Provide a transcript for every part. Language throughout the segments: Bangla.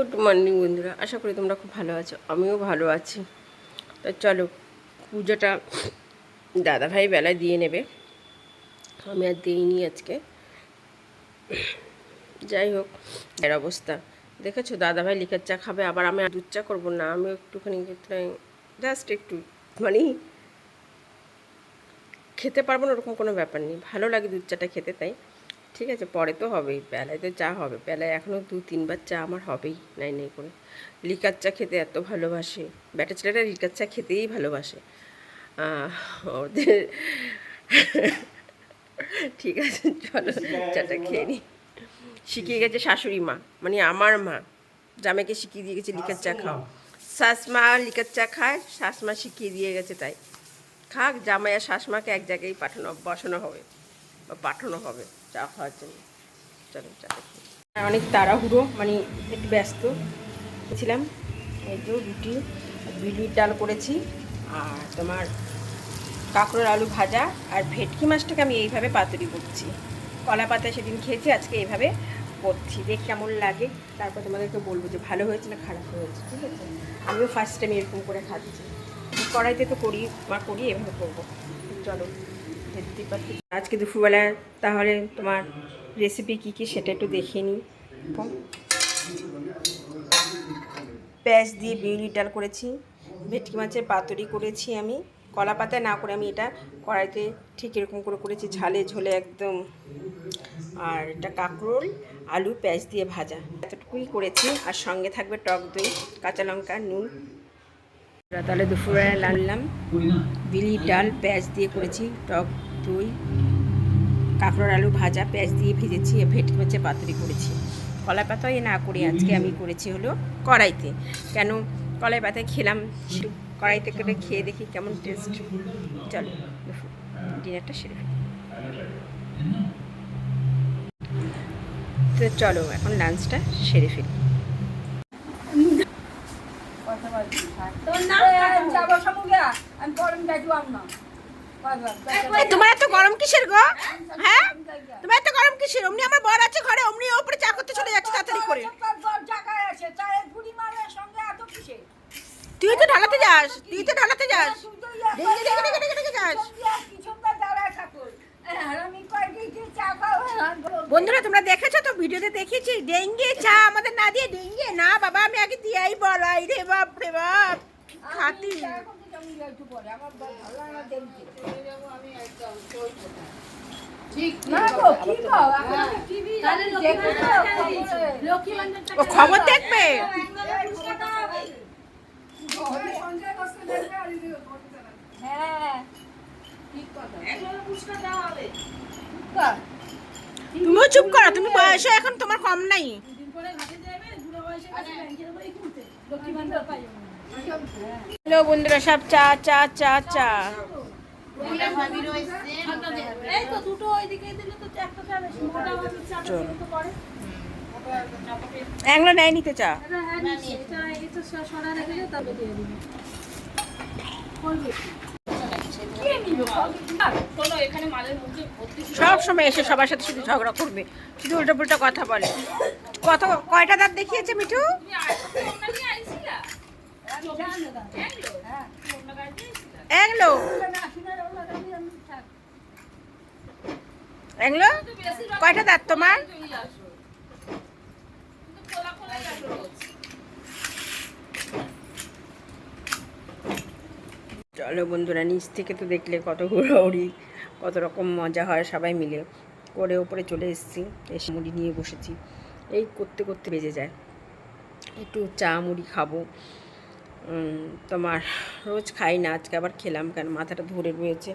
গুড মর্নিং বন্ধুরা, আশা করি তোমরা খুব ভালো আছো, আমিও ভালো আছি। তো চলো, পুজোটা দাদাভাই বেলায় দিয়ে নেবে, আমি আর দিইনি আজকে। যাই হোক, এর অবস্থা। দেখেছ, দাদাভাই লিকার চা খাবে, আবার আমি দুধ চা করব না আমি একটুখানি জাস্ট একটু মানে খেতে পারব না, ওরকম কোনো ব্যাপার নেই। ভালো লাগে দুধ চাটা খেতে, তাই। ঠিক আছে, পরে তো হবেই। বেলায় তো চা হবে। বেলায় এখনও দু তিনবার চা আমার হবেই নাই নাই করে। লিকার চা খেতে এত ভালোবাসে। ব্যাটা ছেলেটা লিকার চা খেতেই ভালোবাসে। ওদের ঠিক আছে, চলো চাটা খেয়ে নিই শিখিয়ে গেছে শাশুড়ি মা মানে আমার মা। জামাইকে শিখিয়ে দিয়ে গেছে লিকার চা খাও শাসমা লিকার চা খায় শাসমা শিখিয়ে দিয়ে গেছে তাই। খাক, জামাই আর শাসমাকে এক জায়গায় পাঠানো, বসানো হবে বা পাঠানো হবে। চা খাওয়ার জন্য। চলো খাই। অনেক তাড়াহুড়ো মানে একটু ব্যস্ত ছিলাম। এই যে রুটি বিউলির ডাল করেছি, আর তোমার কাঁকড়োর আলু ভাজা, আর ভেটকি মাছটাকে আমি এইভাবে পাতুরি করছি। কলা পাতা সেদিন খেয়েছি, আজকে এইভাবে করছি। দেখ কেমন লাগে। তারপর তোমাদেরকে বলব যে ভালো হয়েছে না খারাপ হয়েছে, ঠিক আছে? আমিও ফার্স্ট টাইম এরকম করে খাচ্ছি। কড়াইতে তো করি মা করি, এভাবে করব। চলো। দেখতে পাচ্ছি। আজকে দুপুরবেলা তাহলে তোমার রেসিপি কী কী সেটা একটু দেখে নিই। পেঁয়াজ দিয়ে বিউলি ডাল করেছি, ভেটকি মাছের পাতুরি করেছি আমি, কলা পাতায় না করে আমি এটা কড়াইতে ঠিক এরকম করে করেছি, ঝালে ঝোলে একদম। আর এটা কাঁকরোল, আলু, পেঁয়াজ দিয়ে ভাজা। এতটুকুই করেছি, আর সঙ্গে থাকবে টক দই, কাঁচা লঙ্কা, নুন তাহলে দুপুরবেলা রান্নলাম। বিলি ডাল, পেঁয়াজ দিয়ে করেছি, টক দই, কাঁকড়োর আলু ভাজা, পেঁয়াজ দিয়ে ভেজেছি ভেটকি মাছের পাতুরি করেছি। কলাই পাতায় না করে আজকে আমি করেছি হলো কড়াইতে। কেন কলাই পাতায় খেলাম কড়াইতে করে খেয়ে দেখি কেমন টেস্ট চলো, ডিনারটা সেরে। তো চলো, এখন লাঞ্চটা সেরে ফেলি যাব সমুদ্রে আমি গরম যাইতাম না এই, তোমার এত গরম কিসের গো? হ্যাঁ তোমার এত গরম কিসের? অমনি আমার বর আছে ঘরে অমনি ও চা করতে চলে যাচ্ছে তাড়াতাড়ি করে। জায়গায় আছে চায়ের বুড়ি মারের সঙ্গে এত কিসে? তুই তো ঢালাতে যাস তুই তো ঢালাতে যাস। খাব? বন্ধুরা তোমরা দেখেছ তো ভিডিওতে দেখেছি ডেঙ্গে চা আমাদের না দিয়ে ডেঙ্গে। না বাবা আমি আগে দিয়াই বলাই রে বাপ রে বাপ। খাতি। ও খবর দেখবে? হ্যাঁ। ঠিক কথা। তুমিও চুপ করো, তুমি বয়স এখন তোমার কম নাই। হ্যালো বন্ধুরা, সব চা চা চা চা। এগুলো নেয় নিতে চা? হ্যাঁ? সব সময় এসে সবার সাথে শুধু ঝগড়া করবে, শুধু উল্টো পুল্টো কথা বলে। কত, কয়টা দাঁত দেখিয়েছে মিঠু? এগুলো এগুলো কয়টা দাঁত তোমার? চলো বন্ধুরা, নিচ থেকে তো দেখলে কত ঘোরাঘুরি, কত রকম মজা হয় সবাই মিলে। করে ওপরে চলে এসেছি, এসে মুড়ি নিয়ে বসেছি। এই করতে করতে বেজে যায়। একটু চা মুড়ি খাব। তোমার রোজ খাই না, আজকে আবার খেলাম কেন? মাথাটা ধরে রয়েছে।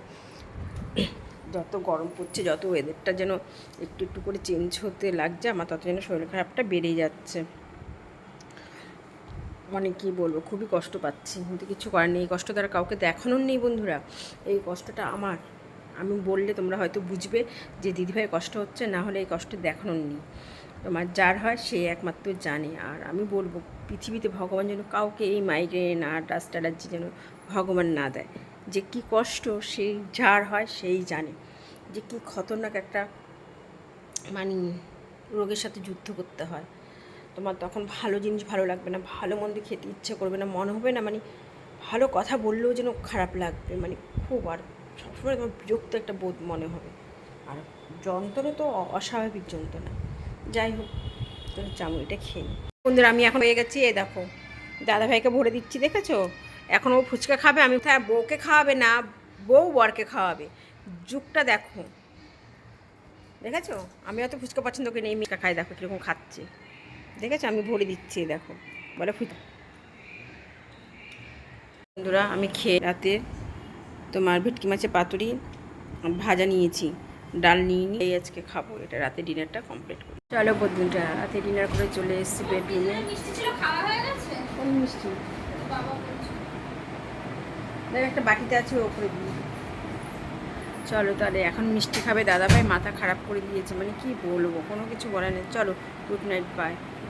যত গরম পড়ছে, যত ওয়েদারটা যেন একটু একটু করে চেঞ্জ হতে লাগছে, আমার তত যেন শরীর খারাপটা বেড়েই যাচ্ছে। মানে কি বলব, খুবই কষ্ট পাচ্ছি। কিন্তু কিছু করার নেই। এই কষ্ট তারা কাউকে দেখানোর নেই বন্ধুরা। এই কষ্টটা আমার। আমি বললে তোমরা হয়তো বুঝবে যে দিদিভাই কষ্ট হচ্ছে, না হলে এই কষ্ট দেখানোর নেই। তোমার যার হয়, সে একমাত্র জানে। আর আমি বলব, পৃথিবীতে ভগবান যেন কাউকে এই মাইগ্রেন আর ডাস্ট অ্যালার্জি যেন ভগবান না দেয়। যে কি কষ্ট সেই যার হয়, সেই জানে। যে কি খতরনাক একটা মানে রোগের সাথে যুদ্ধ করতে হয়। তোমার তখন ভালো জিনিস ভালো লাগবে না, ভালো মন্দ খেতে ইচ্ছে করবে না, মনে হবে না মানে ভালো কথা বললেও যেন খারাপ লাগবে মানে খুব আর সবসময় তোমার বিরক্ত একটা বোধ মনে হবে। আর যন্ত্রণা তো অস্বাভাবিক যন্ত্রণা। যাই হোক তাহলে চামড়িটা খেয়ে নিই। বন্ধুরা, আমি এখন হয়ে গেছি এ দেখো দাদা ভাইকে ভরে দিচ্ছি, দেখেছ? এখন ও ফুচকা খাবে, আমি হ্যাঁ বউকে খাওয়াবে না, বউ বরকে খাওয়াবে। যুগটা দেখো। দেখেছ? আমি অত ফুচকা পছন্দ করি না এই মিকা খাই দেখো কীরকম খাচ্ছে। দেখেছ আমি ভরে দিচ্ছি দেখো। বলে ফুচকা। বন্ধুরা আমি খেয়ে রাতে তোমার ভেটকি মাছের পাতুরি ভাজা নিয়েছি। ডাল নিয়ে নিয়ে আজকে খাব। এটা রাতে ডিনারটা কমপ্লিট করি। চলো বন্ধুরা রাতে ডিনার করে চলে এসেছি বেডরুমে মিষ্টি একটা বাটিতে আছে ওপরে দিয়ে চলো তাহলে এখন মিষ্টি খাবে দাদা ভাই মাথা খারাপ করে দিয়েছে। মানে কি বলব কোনো কিছু বলে নেই। চলো গুড নাইট বাই